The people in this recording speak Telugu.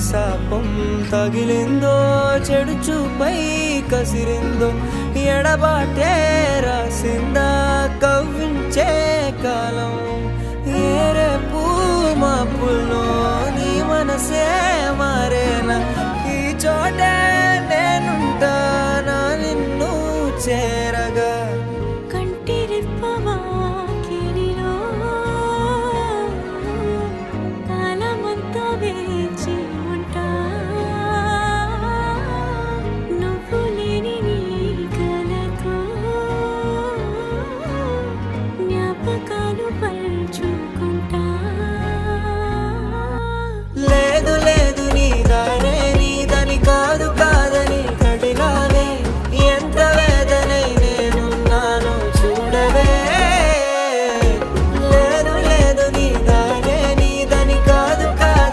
శాపం తగిలిందో చెడు చూపై కసిరిందో ఎడబాటే రాసిందా కవ్వించే కాలం. ఏ రేపు మాపుల్లో నీ మనసే మారేనా? ఈ చోటే నేనుంటానా నిన్ను చేరగా?